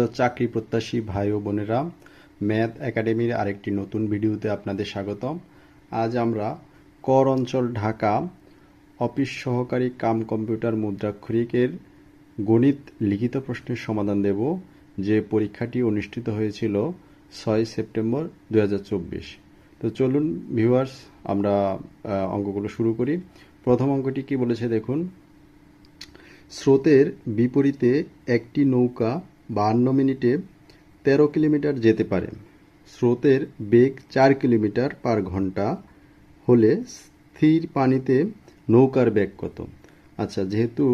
প্রিয় চাকরি প্রত্যাশী ভাই ও বোনেরা, ম্যাথ একাডেমির আরেকটি নতুন ভিডিওতে আপনাদের স্বাগতম। আজ আমরা কর অঞ্চল ঢাকা অফিস সহকারী কাম কম্পিউটার মুদ্রাক্ষরিকের গণিত লিখিত প্রশ্নের সমাধান দেব, যে পরীক্ষাটি অনুষ্ঠিত হয়েছিল ছয় সেপ্টেম্বর দু হাজার চব্বিশ। তো চলুন ভিউয়ার্স, আমরা অঙ্কগুলো শুরু করি। প্রথম অঙ্কটি কি বলেছে দেখুন। স্রোতের বিপরীতে একটি নৌকা বাহান্ন মিনিটে তেরো কিলোমিটার যেতে পারে। স্রোতের বেগ চার কিলোমিটার পার ঘণ্টা হলে স্থির পানিতে নৌকার বেগ কত? আচ্ছা যেহেতু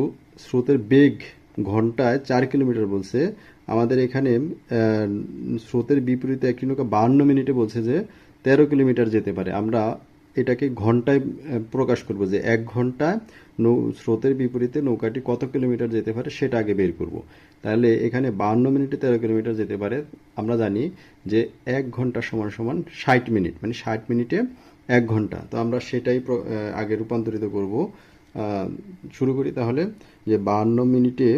স্রোতের বেগ ঘন্টায় চার কিলোমিটার বলছে, আমাদের এখানে স্রোতের বিপরীতে একটি নৌকা বাহান্ন মিনিটে বলছে যে তেরো কিলোমিটার যেতে পারে। আমরা এটাকে ঘন্টায় প্রকাশ করব যে এক ঘন্টায় নৌ, স্রোতের বিপরীতে নৌকাটি কত কিলোমিটার যেতে পারে সেটা আগে বের করব। তাহলে এখানে বাহান্ন মিনিটে তেরো কিলোমিটার যেতে পারে। আমরা জানি যে এক ঘণ্টা সমান সমান ষাট মিনিট মানে ষাট মিনিটে এক ঘণ্টা। তো আমরা সেটাই আগে রূপান্তরিত করব। শুরু করি তাহলে যে বাহান্ন মিনিটে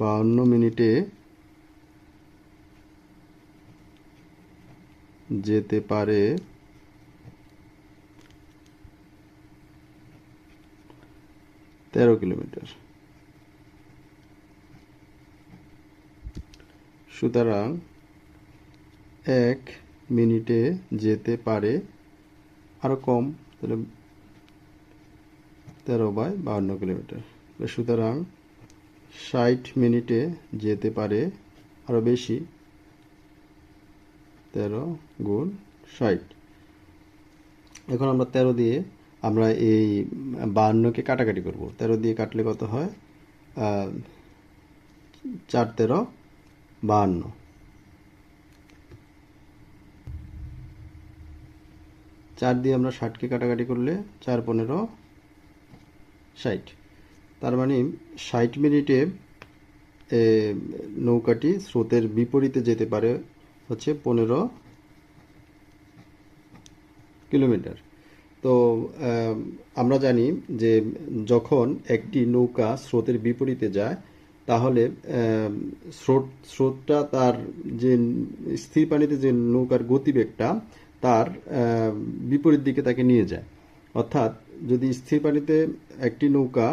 বাহান্ন মিনিটে যেতে পারে। তেরো কিলোমিটার। সুতরাং এক মিনিটে যেতে পারে আরও কম, তাহলে তেরো বাই বাহান্ন কিলোমিটার। সুতরাং ষাট মিনিটে যেতে পারে আরও বেশি। তেরো গুণ ষাট। এখন আমরা তেরো দিয়ে আমরা এই বাহান্নকে কাটাকাটি করব। তেরো দিয়ে কাটলে কত হয়? চার তেরো বাহান্ন। চার দিয়ে আমরা ষাটকে কাটাকাটি করলে চার পনেরো ষাট। তার মানে ষাট মিনিটে নৌকাটি স্রোতের বিপরীতে যেতে পারে হচ্ছে পনেরো কিলোমিটার। তো আমরা জানি যে যখন একটি নৌকা স্রোতের বিপরীতে যায়, তাহলে স্রোত, স্রোতটা তার যে স্থির পানিতে যে নৌকার গতিবেগটা, তার বিপরীত দিকে তাকে নিয়ে যায়। অর্থাৎ, যদি স্থির পানিতে একটি নৌকা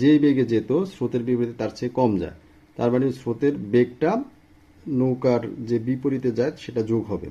যেই বেগে যেত, স্রোতের বিপরীতে তার চেয়ে কম যায়। তার মানে স্রোতের বেগটা নৌকার যে বিপরীতে যায় সেটা যোগ হবে।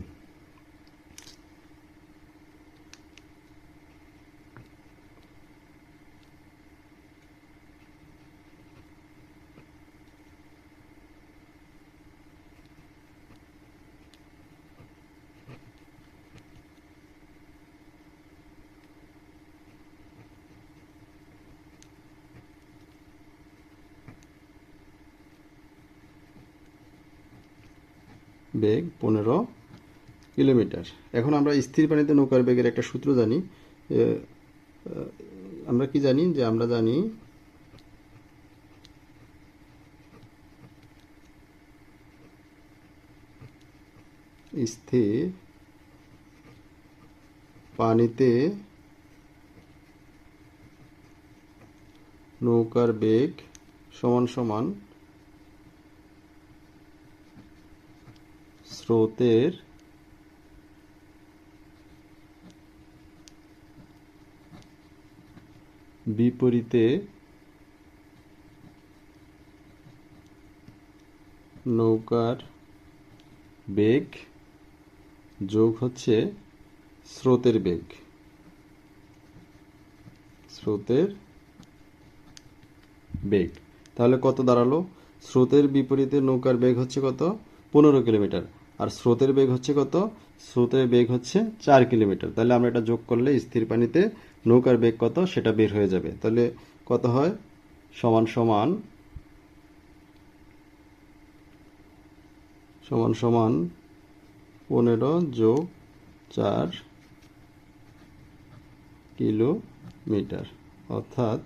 বেগ পনেরো কিলোমিটার। এখন আমরা স্থির পানিতে নৌকার বেগের একটা সূত্র জানি। আমরা কি জানি? যে আমরা জানি স্থির পানিতে নৌকার বেগ সমান সমান স্রোতের বিপরীতে নৌকার বেগ যোগ হচ্ছে স্রোতের বেগ। স্রোতের বেগ। তাহলে কত দাঁড়াল? স্রোতের বিপরীতে নৌকার বেগ হচ্ছে কত? পনেরো কিলোমিটার। আর স্রোতের বেগ হচ্ছে কত? স্রোতের বেগ হচ্ছে চার কিলোমিটার। তাহলে আমরা এটা যোগ করলে স্থির পানিতে নৌকার বেগ কত? সেটা বের হয়ে যাবে। তাহলে কত হয়? সমান সমান সমান সমান পনেরো যোগ চার কিলোমিটার, অর্থাৎ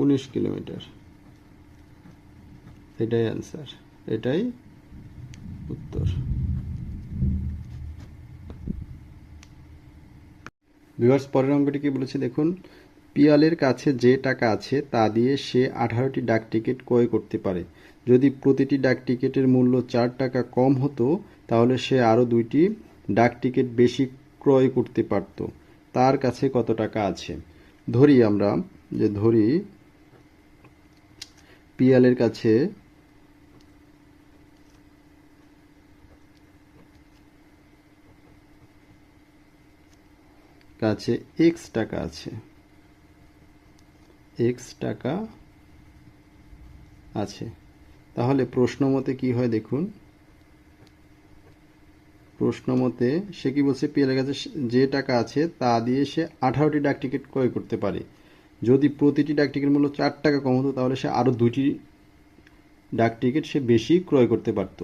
উনিশ কিলোমিটার। এটাই অ্যান্সার এটাই উত্তর। ভিউয়ার্স পরের অঙ্কটি কি বলেছে দেখুন, পিয়ালের কাছে যে টাকা আছে তা দিয়ে সে আঠারোটি ডাক টিকিট ক্রয় করতে পারে। যদি প্রতিটি ডাক টিকিটের মূল্য চার টাকা কম হতো, তাহলে সে আরও দুইটি ডাক টিকিট বেশি ক্রয় করতে পারত। তার কাছে কত টাকা আছে? ধরি আমরা, যে ধরি, পিয়ালের কাছে কাছে এক্স টাকা আছে। এক্স টাকা আছে। তাহলে প্রশ্ন মতে কি হয় দেখুন? প্রশ্ন মতে সে কি বলছে পিয়ালের কাছে যে টাকা আছে তা দিয়ে সে আঠারোটি ডাক টিকিট ক্রয় করতে পারে। যদি প্রতিটি ডাক টিকিট মূল্য চার টাকা কম হতো, তাহলে সে আরও দুইটি ডাক টিকিট সে বেশি ক্রয় করতে পারত।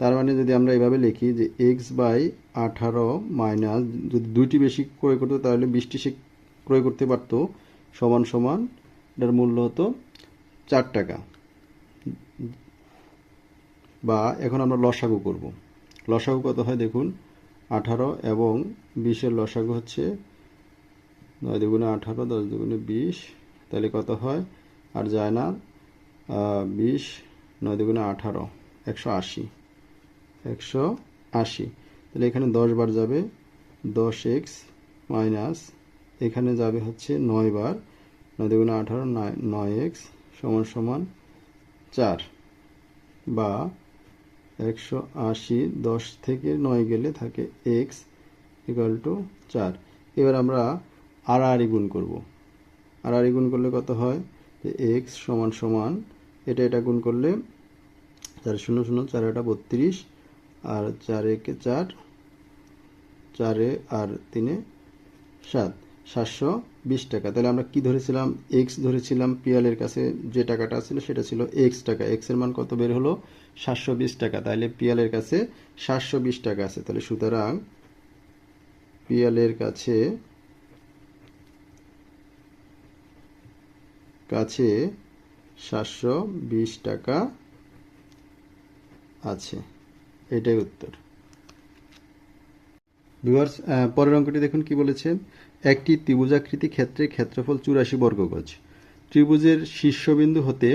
তার মানে যদি আমরা এভাবে লিখি যে এক্স বাই আঠারো মাইনাস যদি দুইটি বেশি ক্রয় করতো, তাহলে বিশটি সে ক্রয় করতে পারত, সমান সমান এটার মূল্য হতো চার টাকা। বা এখন আমরা লসাগু করব। লসাগু কত হয় দেখুন, আঠারো এবং বিশের লসাগু হচ্ছে নয় দুগুণে আঠারো, দশ দুগুণে বিশ, তাহলে কত হয়? আর যায় না বিশ নয় দুগুণে আঠারো, একশো আশি। একশো আশি। তাহলে এখানে দশ বার যাবে, দশ এক্স মাইনাস, এখানে যাবে হচ্ছে নয় বার, নয় দুগুণে আঠারো, নয় এক্স সমান সমান চার বা একশো আশি, দশ থেকে নয় গেলে থাকে এক্স ইকাল টু চার। এবার আমরা আড়াআড়ি গুণ করব। আড়াআড়ি গুণ করলে কত হয়? যে এক্স সমান সমান, এটা এটা গুণ করলে চার শূন্য শূন্য, চার এটা বত্রিশ আর চারে কে চার? চারে আর তিনে সাত। সাতশো বিশ টাকা। তাহলে আমরা কি ধরেছিলাম? এক্স ধরেছিলাম পিয়ালের কাছে। যে টাকাটা ছিল সেটা ছিল এক্স টাকা। এক্সের মান কত বের হলো? সাতশো বিশ টাকা। তাহলে পিয়ালের কাছে সাতশো বিশ টাকা আছে। তাহলে সুতরাং পিয়ালের কাছে কাছে সাতশো বিশ টাকা আছে। এটাই উত্তর। ভিউয়ার্স পরের অঙ্কটি দেখুন কি বলেছে। একটি ত্রিভুজাকৃতি ক্ষেত্রে ক্ষেত্রফল চুরাশি বর্গগজ। ত্রিভুজের শীর্ষবিন্দু হতে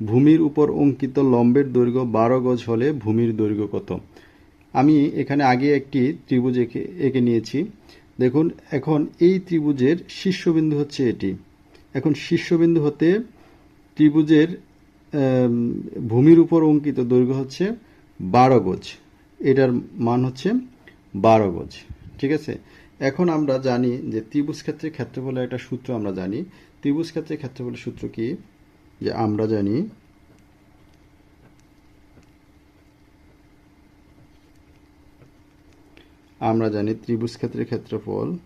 ভূমির উপর অঙ্কিত লম্বের দৈর্ঘ্য বারো গজ হলে ভূমির দৈর্ঘ্য কত? আমি এখানে আগে একটি ত্রিভুজ এঁকে এঁকে নিয়েছি। দেখুন, এখন এই ত্রিভুজের শীর্ষবিন্দু হচ্ছে এটি। এখন শীর্ষবিন্দু হতে ত্রিভুজের ভূমির উপর অঙ্কিত দৈর্ঘ্য হচ্ছে বারো গজ। এটার মান হচ্ছে বারো গজ। ঠিক আছে? এখন আমরা জানি যে ত্রিভুজ ক্ষেত্রে ক্ষেত্রফলের একটা সূত্র আমরা জানি। ত্রিভুজ ক্ষেত্রে ক্ষেত্রফলের সূত্র কি? যে আমরা জানি আমরা জানি ত্রিভুজ ক্ষেত্রের ক্ষেত্রফল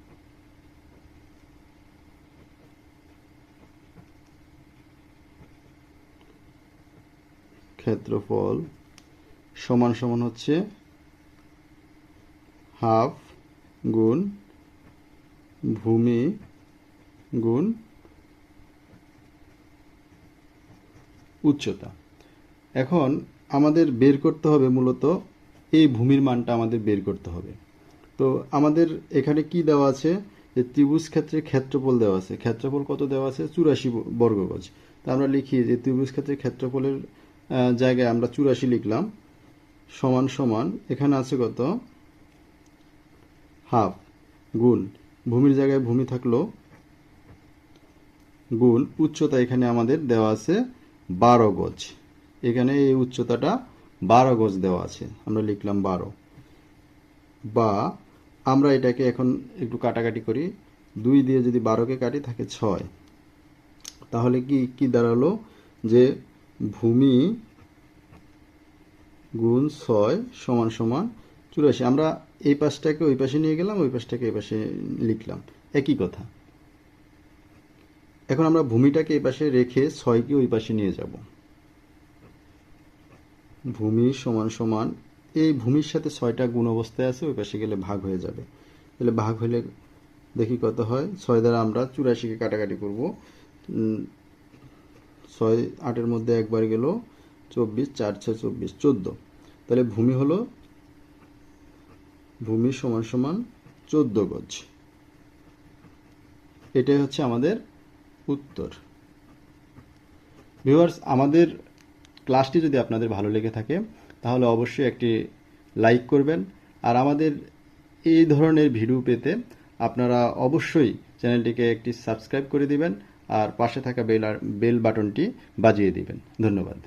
ক্ষেত্রফল সমান সমান হচ্ছে হাফ গুণ ভূমি গুণ উচ্চতা। এখন আমাদের বের করতে হবে মূলত এই ভূমির মানটা আমাদের বের করতে হবে। তো আমাদের এখানে কি দেওয়া আছে? যে ত্রিভুজ ক্ষেত্রে ক্ষেত্রফল দেওয়া আছে। ক্ষেত্রফল কত দেওয়া আছে? চুরাশি বর্গগজ। তা আমরা লিখি যে ত্রিভুজ ক্ষেত্রে ক্ষেত্রফলের জায়গায় আমরা চুরাশি লিখলাম। সমান সমান, এখানে আছে কত? হাফ, গুণ। ভূমির জায়গায় ভূমি থাকল। গুণ, উচ্চতা এখানে আমাদের দেওয়া আছে বারো গজ। এখানে এই উচ্চতাটা বারো গজ দেওয়া আছে। আমরা লিখলাম বারো। বা আমরা এটাকে এখন একটু কাটাকাটি করি। দুই দিয়ে যদি বারোকে কাটি, থাকে ছয়। তাহলে কি কি দাঁড়াল? যে ভূমি গুণ ছয় সমান সমান চুরাশি। আমরা এই পাশটাকে ওই পাশে নিয়ে গেলাম, ওই পাশটাকে এই পাশে লিখলাম। একই কথা। এখন আমরা ভূমিটাকে এই পাশে রেখে ছয়কে ওই পাশে নিয়ে যাব। ভূমি সমান সমান, এই ভূমির সাথে ছয়টা গুণ অবস্থায় আছে, ওই পাশে গেলে ভাগ হয়ে যাবে। তাহলে ভাগ হলে দেখি কত হয়? ছয় দ্বারা আমরা চুরাশিকে কাটাকাটি করব। ছয় আটের মধ্যে একবার গেল চব্বিশ, চার ছয় চব্বিশ, চোদ্দ। তাহলে ভূমি হলো ভূমি সমান সমান চোদ্দ গজ। এটাই হচ্ছে আমাদের উত্তর। ভিউয়ার্স আমাদের ক্লাসটি যদি আপনাদের ভালো লেগে থাকে, তাহলে অবশ্যই একটি লাইক করবেন। আর আমাদের এই ধরনের ভিডিও পেতে আপনারা অবশ্যই চ্যানেলটিকে একটি সাবস্ক্রাইব করে দিবেন আর পাশে থাকা বেল বেল বাটনটি বাজিয়ে দিবেন। ধন্যবাদ।